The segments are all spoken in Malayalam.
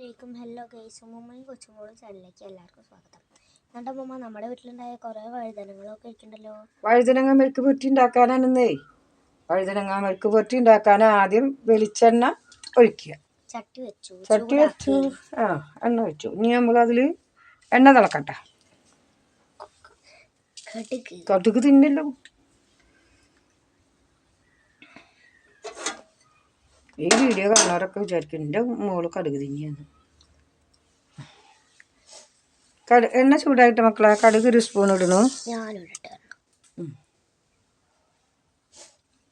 അസ്സലാമലൈക്കും ഹലോ ഗൈസ് ഉമ്മയും കൊച്ചുമോളും ചാനലിലേക്ക് എല്ലാവർക്കും സ്വാഗതം. എന്നിട്ട് ഉമ്മ നമ്മുടെ വീട്ടിലുണ്ടായ കുറേ വഴുതനങ്ങളൊക്കെ ഇരിക്കണ്ടല്ലോ. വഴുതനങ്ങ മെഴുക്ക് പുരട്ടി ഉണ്ടാക്കാനാണെന്നേ. വഴുതനങ്ങ മെഴുക്ക് പുരട്ടി ഉണ്ടാക്കാൻ ആദ്യം വെളിച്ചെണ്ണ ഒഴിക്കുക. ചട്ടി വെച്ചു. ചട്ടി വെച്ചു. ആ എണ്ണ വെച്ചു ഇനി നമ്മൾ അതിൽ എണ്ണ തിളക്കട്ടെ. കടുക്. കടുക് തിന്നല്ലോ. ഈ വീഡിയോ കാണുന്നവരൊക്കെ വിചാരിക്കും എന്റെ മോൾ കടുക് തിന്നിയാണ് കടു എണ്ണ ചൂടായിട്ട് മക്കളെ കടുക് ഒരു സ്പൂൺ ഇടണു. ഞാനിട്ട്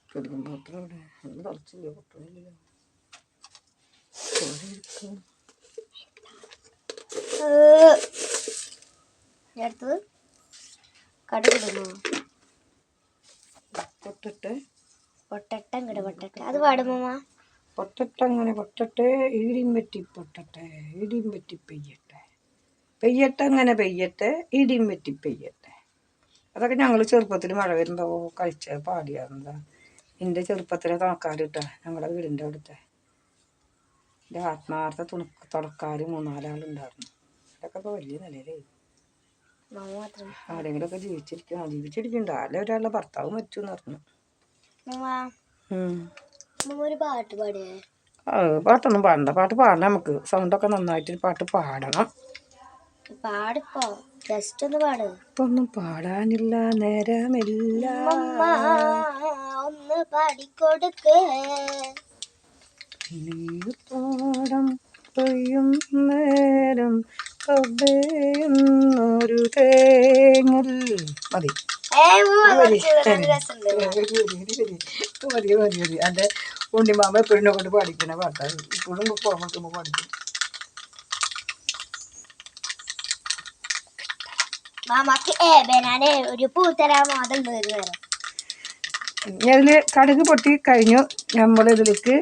കടുകും പാത്രം ഇവിടെ അത് തിളച്ചില്ല പൊട്ടണില്ലല്ലോ അടുത്തത് കടുക് ഇടുന്നു പൊട്ടിട്ട്. പൊട്ടട്ട ഇങ്ങട് പൊട്ടട്ട. അത് പാടുമ്മ പൊട്ടട്ടെ അങ്ങനെ പൊട്ടട്ടെ ഇടിയും വെട്ടി പൊട്ടട്ടെ ഇടിയും വെട്ടി പെയ്യട്ടെ. പെയ്യട്ടെ അങ്ങനെ പെയ്യട്ടെ ഇടിയും വെട്ടി പെയ്യട്ടെ. അതൊക്കെ ഞങ്ങൾ ചെറുപ്പത്തിൽ മഴ വരുമ്പോൾ കഴിച്ച പാടിയായിരുന്നതാ എന്റെ ചെറുപ്പത്തിലെ തുണക്കാരിട്ടാ ഞങ്ങളുടെ വീടിന്റെ അവിടുത്തെ. എന്റെ ആത്മാർത്ഥ തുണ തുണക്കാർ മൂന്നാലാളുണ്ടായിരുന്നു അതൊക്കെ ഇപ്പോൾ വലിയ നിലയിലായി ആരെങ്കിലുമൊക്കെ ജീവിച്ചിരിക്കും ആ ജീവിച്ചിരിക്കുന്നുണ്ട് ആരെ ഒരാളുടെ ഭർത്താവ് മരിച്ചു എന്ന് പറഞ്ഞു ഒരു പാട്ട് പാടിയേ? ആ പാട്ടൊന്നും പാടണ്ട. പാട്ട് പാടണം നമുക്ക്. സൗണ്ടൊക്കെ നന്നായിട്ട് പാട്ട് പാടണം. പാടിപ്പോ. ജസ്റ്റ് ഒന്ന് പാട്. ഇപ്പൊ ഒന്നും പാടാനില്ല. നേരമില്ല. ഒന്ന് പാടിക്കൊടുക്ക്. പാടം പെയ്യും നേരം ഒരു തേങ്ങൽ. മതി. മതി മതി മതി എന്റെ ഉണ്ണിമാമ എപ്പോഴും കൊണ്ട് പഠിക്കണ പാട്ടാണ്. ഇപ്പോഴും പുറമൊക്കെ പഠിക്കും. മാമാക്ക് ഒരു അതിൽ കടുക് പൊട്ടി കഴിഞ്ഞു നമ്മൾ ഇതിലേക്ക്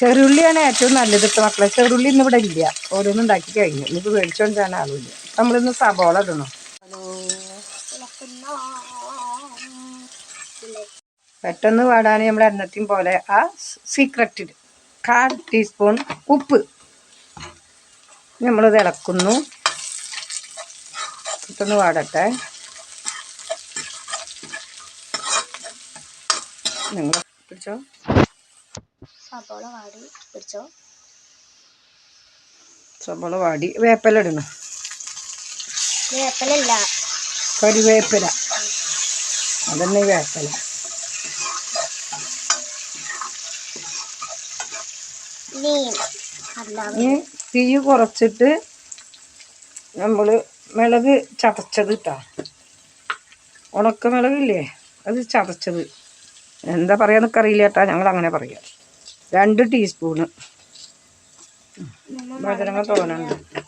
ചെറുള്ളിയാണ് ഏറ്റവും നല്ലത് ഇപ്പം മക്കളെ. ചെറുള്ളി ഇന്ന് ഇവിടെ ഇല്ല. ഓരോന്നും ഉണ്ടാക്കി കഴിഞ്ഞു. ഇനിയിപ്പോൾ മേടിച്ചോണ്ടാണ് ആളില്ല നമ്മളിന്ന് സബോള ഇടണം. പെട്ടെന്ന് പാടാൻ നമ്മൾ എന്നത്തെയും പോലെ ആ സീക്രട്ടിൽ കാൽ ടീസ്പൂൺ ഉപ്പ്. നമ്മൾ ഇളക്കുന്നു. പെട്ടെന്ന് പാടട്ടെ നിങ്ങൾ പിടിച്ചോ? സബോള വാടി പിടിച്ചോ? സബോള വാടി. വേപ്പില ഇടണം. വേപ്പലല്ല കറിവേപ്പില അതന്നെ വേപ്പില നീം അല്ല ഇനി തീ കുറച്ചിട്ട് നമ്മൾ മിളക് ചതച്ചത് ഇട്ടാ ഉണക്ക മിളകില്ലേ അത് ചതച്ചത്. എന്താ പറയാ നിക്കറിയില്ല കേട്ടാ ഞങ്ങൾ അങ്ങനെ പറയാം. രണ്ട് ടീസ്പൂണ്. ഭജനങ്ങൾ തോന്നുന്നുണ്ട്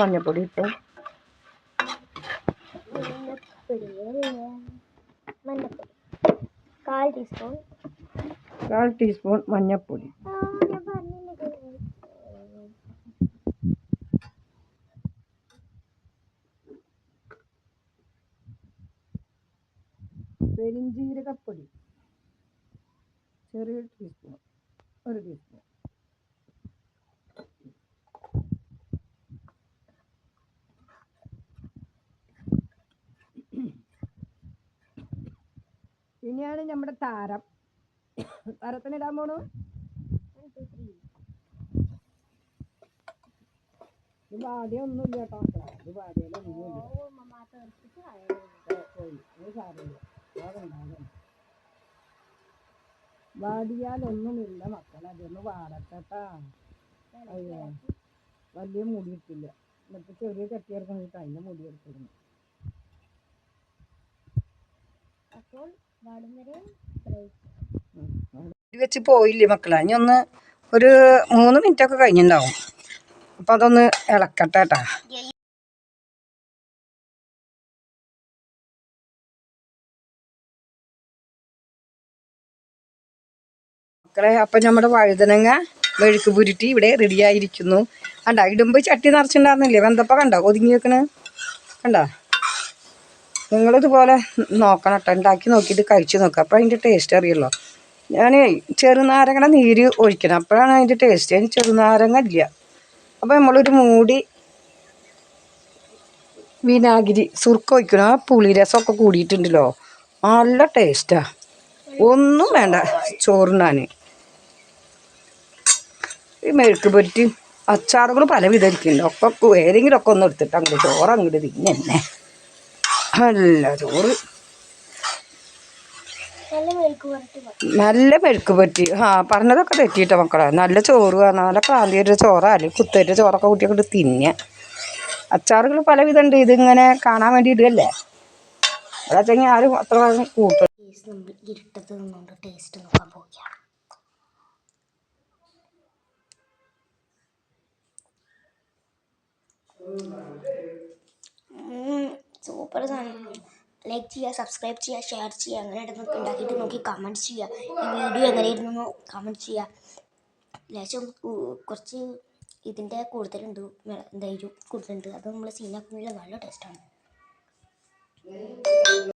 മഞ്ഞപ്പൊടി ഇട്ടു മഞ്ഞപ്പൊടി കാൽ ടീസ്പൂൺ. കാൽ ടീസ്പൂൺ മഞ്ഞപ്പൊടി. ഞാൻ പറഞ്ഞില്ലേ പെരിഞ്ജീരകപ്പൊടി ചെറിയ ടീസ്പൂൺ. ഒരു ടീസ്പൂൺ. ഇനിയാണ് നമ്മുടെ താരം. താരത്തിനിടാൻ പോണു. ഇത് വാടിയൊന്നുമില്ല കേട്ടോ. മക്കളെ. ഇത് വാടിയാലൊന്നുമില്ല വാടിയാലൊന്നുമില്ല മക്കളെ. അതൊന്ന് വാടട്ടെട്ടാ അയ്യോ. വലിയ മുടി ഇട്ടില്ല എന്നിട്ട് ചെറിയ ചട്ടി ഇറക്കണിട്ട് അതിന്റെ മുടി എടുത്തിരുന്നു. അപ്പോൾ വെച്ച് പോയില്ലേ മക്കളെ? ഇനി ഒന്ന് ഒരു മൂന്ന് മിനിറ്റ് ഒക്കെ കഴിഞ്ഞിട്ടുണ്ടാവും അപ്പം അതൊന്ന് ഇളക്കട്ടെ കേട്ടാ. മക്കളെ അപ്പം നമ്മുടെ വഴുതനങ്ങ മെഴുക്ക് പുരുട്ടി ഇവിടെ റെഡിയായിരിക്കുന്നു കണ്ട ഇടുമ്പോൾ ചട്ടി നിറച്ചിട്ടുണ്ടായിരുന്നില്ലേ? വെന്തപ്പം കണ്ടോ? ഒതുങ്ങി വെക്കണ് കണ്ടോ? നിങ്ങളിതുപോലെ നോക്കണം കേട്ടോ ഉണ്ടാക്കി നോക്കിയിട്ട് കഴിച്ച് നോക്കുക അപ്പോൾ അതിന്റെ ടേസ്റ്റ് അറിയുള്ളൂ. ഞാൻ ചെറുനാരങ്ങയുടെ നീര് ഒഴിക്കണം. അപ്പോഴാണ് അതിന്റെ ടേസ്റ്റ് അതിന് ചെറുനാരങ്ങ ഇല്ല. അപ്പോൾ നമ്മളൊരു മൂടി വിനാഗിരി സുർക്ക ഒഴിക്കണം. ആ പുളിരസമൊക്കെ കൂടിയിട്ടുണ്ടല്ലോ. നല്ല ടേസ്റ്റാണ് ഒന്നും വേണ്ട ചോറിനാൻ ഈ മെഴുക്ക് പുരട്ടി അച്ചാറുകൾ പല വിധരിക്കുന്നുണ്ട് ഒക്കെ ഏതെങ്കിലും ഒക്കെ ഒന്ന് എടുത്തിട്ട് അങ്ങോട്ട് ചോറ് അങ്ങോട്ട് തിന്നെ നല്ല ചോറ്. നല്ല മെഴുക്ക് പറ്റി ആ പറഞ്ഞതൊക്കെ തെറ്റിയിട്ട മക്കളെ. നല്ല ചോറ് നല്ല ക്രാന്തിയുടെ ചോറാൽ കുത്തേറ്റ ചോറൊക്കെ കൂട്ടിയൊക്കെ തിന്നുക അച്ചാറുകൾ പല വിധം ഉണ്ട് ഇതിങ്ങനെ കാണാൻ വേണ്ടി ഇടുകയല്ലേ? അതാച്ചെങ്കിൽ ആരും അത്ര കൂട്ടും ടേസ്റ്റ് നമ്മൾ ഇരുട്ടത്ത് നിന്നുകൊണ്ട് ടേസ്റ്റ് നോക്കാൻ പോവുകയാണ്. സൂപ്പർ സാധനം. ലൈക്ക് ചെയ്യുക സബ്സ്ക്രൈബ് ചെയ്യുക ഷെയർ ചെയ്യുക അങ്ങനെ ഇടുന്നൊക്കെ ഉണ്ടാക്കിയിട്ട് നോക്കി കമന്റ് ചെയ്യുക. ഈ വീഡിയോ എങ്ങനെയായിരുന്നു കമന്റ് ചെയ്യുക. ലേശം കുറച്ച് ഇതിന്റെ കൂടുതലുണ്ട്. എന്തായാലും കൂടുതലുണ്ട്. അത് നമ്മൾ സീനാക്കുന്നില്ല നല്ല ടേസ്റ്റാണ്